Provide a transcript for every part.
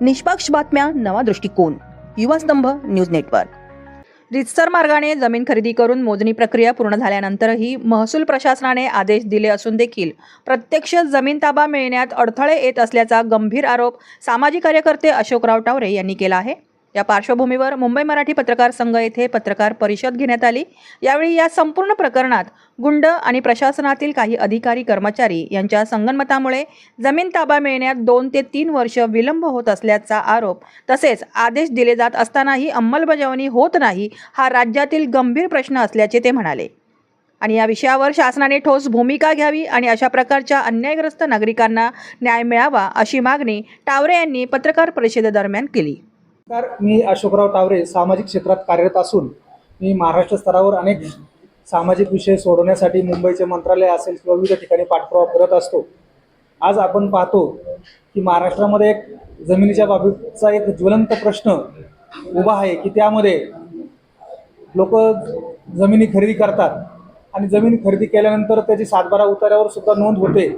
निष्पक्ष बातम्या नवा दृष्टिकोन. Yuvastambh news network. रितसर मार्गाने जमीन खरेदी करून मोजणी प्रक्रिया पूर्ण झाल्यानंतरही महसूल प्रशासनाने आदेश दिले असून देखील प्रत्यक्ष जमीन ताबा मिळण्यात अडथळे येत असल्याचा गंभीर आरोप सामाजिक कार्यकर्ते अशोकराव टावरे यांनी केला आहे. या पार्श्वभूमीवर मुंबई मराठी पत्रकार संघ येथे पत्रकार परिषद घेण्यात आली. यावेळी या संपूर्ण प्रकरणात गुंड आणि प्रशासनातील काही अधिकारी कर्मचारी यांच्या संगनमतामुळे जमीन ताबा मिळण्यात दोन ते तीन वर्ष विलंब होत असल्याचा आरोप तसेच आदेश दिले जात असतानाही अंमलबजावणी होत नाही हा राज्यातील गंभीर प्रश्न असल्याचे ते म्हणाले. आणि या विषयावर शासनाने ठोस भूमिका घ्यावी आणि अशा प्रकारच्या अन्यायग्रस्त नागरिकांना न्याय मिळावा अशी मागणी टावरे यांनी पत्रकार परिषदेदरम्यान केली. नमस्कार मी अशोकराव टावरे सामाजिक क्षेत्रात कार्यरत असून मी महाराष्ट्र स्तरावर अनेक सामाजिक विषय सोडवण्यासाठी मुंबईचे मंत्रालय असेल किंवा विविध ठिकाणी पाठपुरावा करत असतो. आज आपण पाहतो की महाराष्ट्रामध्ये एक जमिनीच्या बाबतीचा एक ज्वलंत प्रश्न उभा आहे की त्यामध्ये लोक जमिनी खरेदी करतात आणि जमीन खरेदी केल्यानंतर त्याची सातबारा उतार्यावर सुद्धा नोंद होते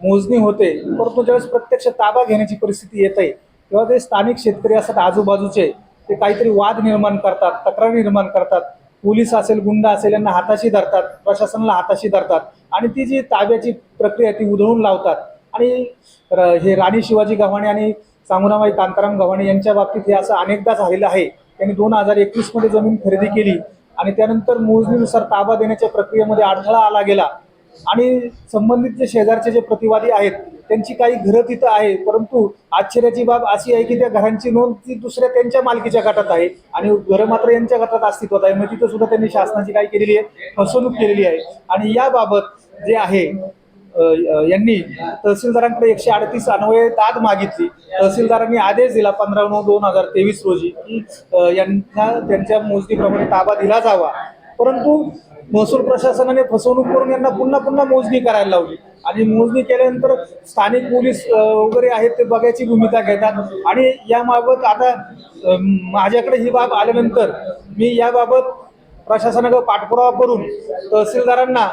मोजणी होते परंतु ज्यावेळेस प्रत्यक्ष ताबा घेण्याची परिस्थिती येत आहे किंवा ते स्थानिक शेतकरी असतात आजूबाजूचे ते काहीतरी वाद निर्माण करतात तक्रार निर्माण करतात. पोलीस असेल गुंड असेल यांना हाताशी धरतात प्रशासनाला हाताशी धरतात आणि ती जी ताब्याची प्रक्रिया ती उधळून लावतात. आणि हे राणी शिवाजी गव्हाणे आणि सांगुनाबाई कांताराम गव्हाणे यांच्या बाबतीत हे असं अनेकदा झालेलं आहे. त्यांनी दोन हजार एकवीसमध्ये जमीन खरेदी केली आणि त्यानंतर मोजणीनुसार ताबा देण्याच्या प्रक्रियेमध्ये अडथळा आला गेला. आणि संबंधित जे शेजारचे जे प्रतिवादी आहेत त्यांची काही घरं तिथं आहे परंतु आश्चर्याची बाब अशी आहे की त्या घरांची नोंद ती दुसऱ्या त्यांच्या मालकीच्या गटात आहे आणि घरं मात्र यांच्या गटात अस्तित्वात आहे. मग तिथं सुद्धा त्यांनी शासनाची काय केलेली आहे फसवणूक केलेली आहे. आणि याबाबत जे आहे यांनी तहसीलदारांकडे एकशे अडतीस अन्वये दाद मागितली. तहसीलदारांनी आदेश दिला पंधरा नऊ दोन हजार तेवीस रोजी की यांना त्यांच्या मोजणीप्रमाणे ताबा दिला जावा. परंतु महसूल प्रशासनाने फसवणूक करून यांना पुन्हा पुन्हा मोजणी करायला लावली. आणि मोजणी केल्यानंतर स्थानिक पोलीस वगैरे आहेत ते बघायची भूमिका घेतात. आणि याबाबत आता माझ्याकडे ही बाब आल्यानंतर मी याबाबत प्रशासनाकडे पाठपुरावा करून तहसीलदारांना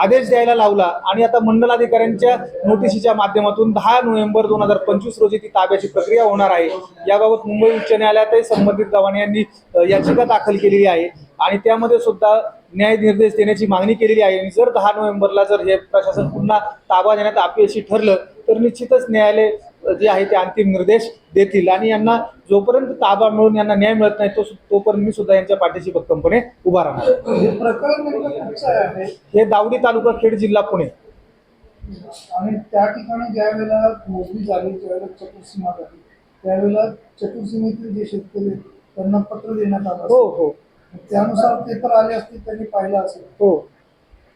आदेश द्यायला लावला. आणि आता मंडलाधिकाऱ्यांच्या नोटिशीच्या माध्यमातून दहा नोव्हेंबर दोन हजार पंचवीस रोजी ती ताब्याची प्रक्रिया होणार आहे. याबाबत मुंबई उच्च न्यायालयातही संबंधित गव्हाणे यांनी याचिका दाखल केलेली आहे. आणि त्यामध्ये सुद्धा न्याय निर्देश देण्याची मागणी केलेली आहे. आणि जर दहा नोव्हेंबरला जर हे प्रशासन पुन्हा ताबा देण्यात अपयशी ठरलं तर निश्चितच न्यायालय जे आहे ते अंतिम निर्देश देतील. आणि यांना जोपर्यंत ताबा मिळून यांना न्याय मिळत नाही तो तोपर्यंत मी सुद्धा यांच्या पाठीशी भक्कमपणे उभा राहणार. हे दावडी तालुका खेड जिल्हा पुणे. आणि त्या ठिकाणी ज्या वेळेला मोजणी झाली ज्यावेळेला चतुर्सीमा झाली त्यावेळेला चतुर्सीमेतील जे शेतकरी त्यांना पत्र देण्यात आलं हो. हो. त्यानुसार पेपर आले असतील त्यांनी पाहिलं असेल. हो.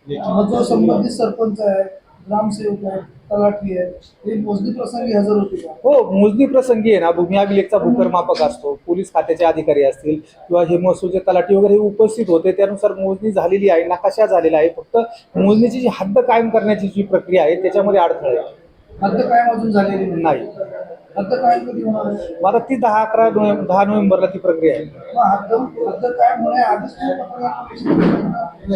मग जो संबंधित सरपंच आहे ग्रामसेवक आहे तलाठी आहे हे मोजणी प्रसंगी हजर होते का? हो मोजणी प्रसंगी आहे ना. भूमी अभिलेखचा भूकरमापक असतो. पोलीस खात्याचे अधिकारी असतील किंवा हे महसूलचे तलाठी वगैरे हे उपस्थित होते त्यानुसार मोजणी झालेली आहे नकाशा झालेला आहे फक्त मोजणीची जी हद्द कायम करण्याची जी प्रक्रिया आहे त्याच्यामध्ये अडथळे आहे. हद्द कायम अजून झालेली नाही. मग आता ती दहा अकरा नोव्हेंबर दहा नोव्हेंबरला ती प्रक्रिया आहे.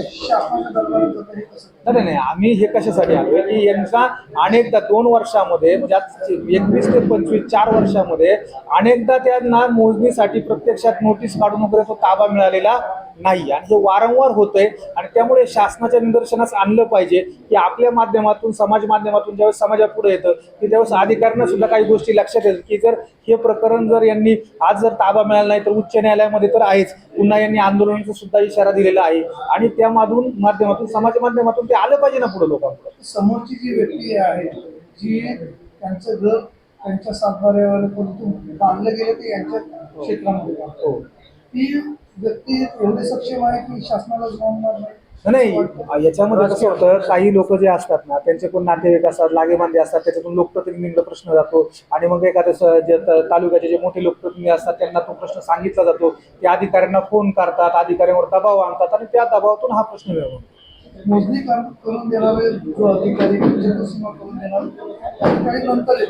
शासनाच्या दरबारात जातं हे कसं? नाही नाही आम्ही हे कशासाठी आलो की यांचा अनेकदा दोन वर्षामध्ये म्हणजे आज एकवीस ते पंचवीस चार वर्षामध्ये अनेकदा त्यांना मोजणीसाठी प्रत्यक्षात नोटीस काढून वगैरे तो ताबा मिळालेला नाही. आणि हे वारंवार होतंय आणि त्यामुळे शासनाच्या निदर्शनास आणलं पाहिजे की आपल्या माध्यमातून समाज माध्यमातून ज्यावेळेस समाजापुढे येतं की त्यावेळेस अधिकाऱ्यांना सुद्धा काही गोष्टी लक्षात येतात की जर हे प्रकरण जर यांनी आज जर ताबा मिळाला नाही तर उच्च न्यायालयामध्ये तर आहेच. पुन्हा यांनी आंदोलनाचा सुद्धा इशारा दिलेला आहे. आणि त्यामधून माध्यमातून समाज माध्यमातून ते आलं पाहिजे ना पुढे लोकांपुढे? समोरची जी व्यक्ती आहे जी त्यांचं घर त्यांच्या सातबाऱ्यावर बांधलं गेलं ते यांच्या क्षेत्रामध्ये हो. ती व्यक्ती एवढी सक्षम आहे की शासनाला जबाबदार नाही याच्यामध्ये कसं होतं काही लोक जे असतात ना त्यांचे कोण नातेवाईक असतात लागेबांधे असतात त्याच्यातून लोकप्रतिनिधींना प्रश्न जातो. आणि मग एखाद्या जे तालुक्याचे जे मोठे लोकप्रतिनिधी असतात त्यांना तो प्रश्न सांगितला जातो. ते अधिकाऱ्यांना फोन करतात अधिकाऱ्यांवर दबाव आणतात आणि त्या दबावातून हा प्रश्न मिळवतो मोजणी करून देणारे जो अधिकारी करून देणार नंतर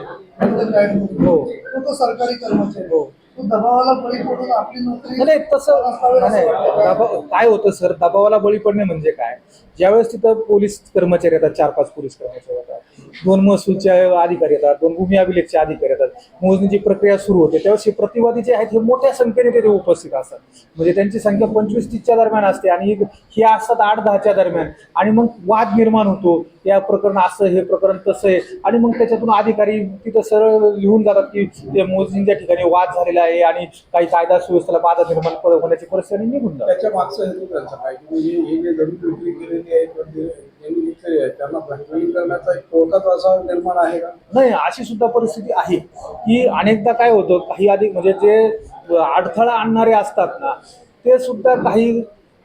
हो. तो सरकारी कर्मचारी हो. दबावाला बळी पडून आपली नोकरी नाही तसं नाही? दबाव काय होतं सर? दबावाला बळी पडणे म्हणजे काय? ज्यावेळेस तिथं पोलीस कर्मचारी येतात चार पाच पोलीस कर्मचारी येतात. दोन महसूलचे अधिकारी येतात दोन भूमी अभिलेखचे अधिकारी येतात. मोजणीची प्रक्रिया सुरू होते. त्यावेळेस हे प्रतिवादी जे आहेत हे मोठ्या संख्येने तिथे उपस्थित असतात. म्हणजे त्यांची संख्या पंचवीस तीसच्या दरम्यान असते आणि हे असतात आठ दहाच्या दरम्यान. आणि मग वाद निर्माण होतो. या प्रकरण असं हे प्रकरण तसं आहे. आणि मग त्याच्यातून अधिकारी तिथं सरळ लिहून जातात की ते मोजणीच्या ठिकाणी वाद झालेला आहे आणि काही कायदा सुव्यवस्थेला बाधा निर्माण होण्याची परिस्थिती निघून जातात त्याच्या मागचं हेतू त्यांचा काय? हे जे जमीन केलेली आहे घेतलेली आहे. त्यांना एक असा निर्माण आहे का? नाही अशी सुद्धा परिस्थिती आहे की अनेकदा काय होतं काही अधिक म्हणजे जे अडथळा आणणारे असतात ना ते सुद्धा काही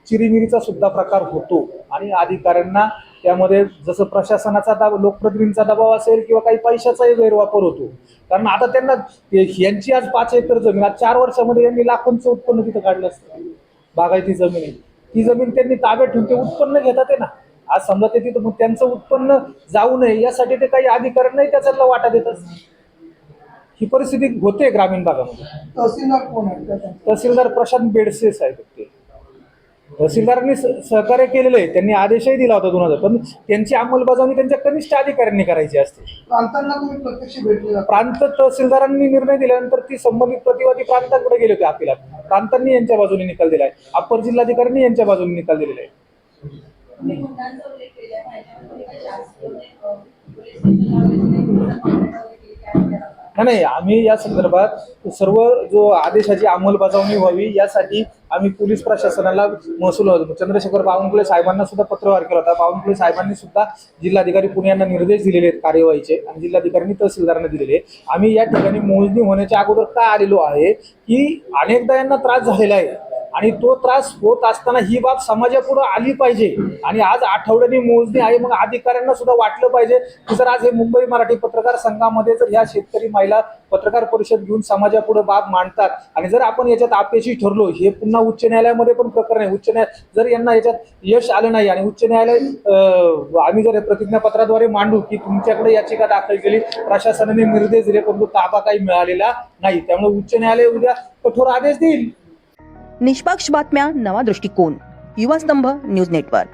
चिरीमिरीचा सुद्धा प्रकार होतो. आणि अधिकाऱ्यांना त्यामध्ये जसं प्रशासनाचा दाब लोकप्रतिनिधींचा दबाव असेल किंवा काही पैशाचाही गैरवापर होतो. कारण आता त्यांना यांची आज पाच एकर जमीन आज चार वर्षामध्ये यांनी लाखोंचं उत्पन्न तिथं काढलं असतं. बागायती जमीन आहे. ती जमीन त्यांनी ताब्यात ठेवून ते उत्पन्न घेतात ना. आज समजा ते तिथं मग त्यांचं उत्पन्न जाऊ नये यासाठी ते काही अधिकाऱ्यांनाही त्याच्यातला वाटा देत ही परिस्थिती होते ग्रामीण भागामध्ये. तहसीलदार कोण आहेत त्यांचे? तहसीलदार प्रशांत बेडसे साहेब ते. तहसीलदारांनी स- सहकार्य केलेलं आहे त्यांनी आदेशही दिला होता दोन हजार पण त्यांची अंमलबजावणी त्यांच्या कनिष्ठ अधिकाऱ्यांनी करायची असते. प्रांतांना तुम्ही प्रत्यक्ष भेटलेला प्रांत तहसीलदारांनी निर्णय दिल्यानंतर ती संबंधित प्रतिवादी प्रांतांकडे गेले होते अपिलात. प्रांतांनी यांच्या बाजूने निकाल दिलाय. अप्पर जिल्हाधिकाऱ्यांनी यांच्या बाजूने निकाल दिलेला आहे. नाही नाही आम्ही या संदर्भात सर्व जो आदेशाची अंमलबजावणी व्हावी यासाठी आम्ही पोलीस प्रशासनाला महसूल चंद्रशेखर बावनकुळे साहेबांना सुद्धा पत्रव्यवहार केला होता. बावनकुळे साहेबांनी सुद्धा जिल्हाधिकारी पुणे यांना निर्देश दिलेले आहेत कार्यवाहीचे आणि जिल्हाधिकाऱ्यांनी तहसीलदारांना दिलेले आहे. आम्ही या ठिकाणी मोजणी होण्याच्या अगोदर काय आलेलो आहे की अनेकदा यांना त्रास झालेला आहे. आणि तो त्रास होत असताना ही बाब समाजापुढे आली पाहिजे. आणि आज आठवड्यानी मोजणी आहे मग अधिकाऱ्यांना सुद्धा वाटलं पाहिजे की जर आज हे मुंबई मराठी पत्रकार संघामध्ये जर ह्या शेतकरी महिला पत्रकार परिषद घेऊन समाजापुढे बाब मांडतात आणि जर आपण याच्यात अपयशी ठरलो हे पुन्हा उच्च न्यायालयामध्ये पण प्रकरण आहे. उच्च न्याय जर यांना याच्यात यश आलं नाही आणि उच्च न्यायालय आम्ही जर प्रतिज्ञापत्राद्वारे मांडू की तुमच्याकडे याचिका दाखल केली प्रशासनाने निर्देश दिले परंतु ताबा काही मिळालेला नाही. त्यामुळे उच्च न्यायालय उद्या कठोर आदेश देईल. निष्पक्ष बातम्या नवा दृष्टिकोन. युवा स्तंभ न्यूज नेटवर्क.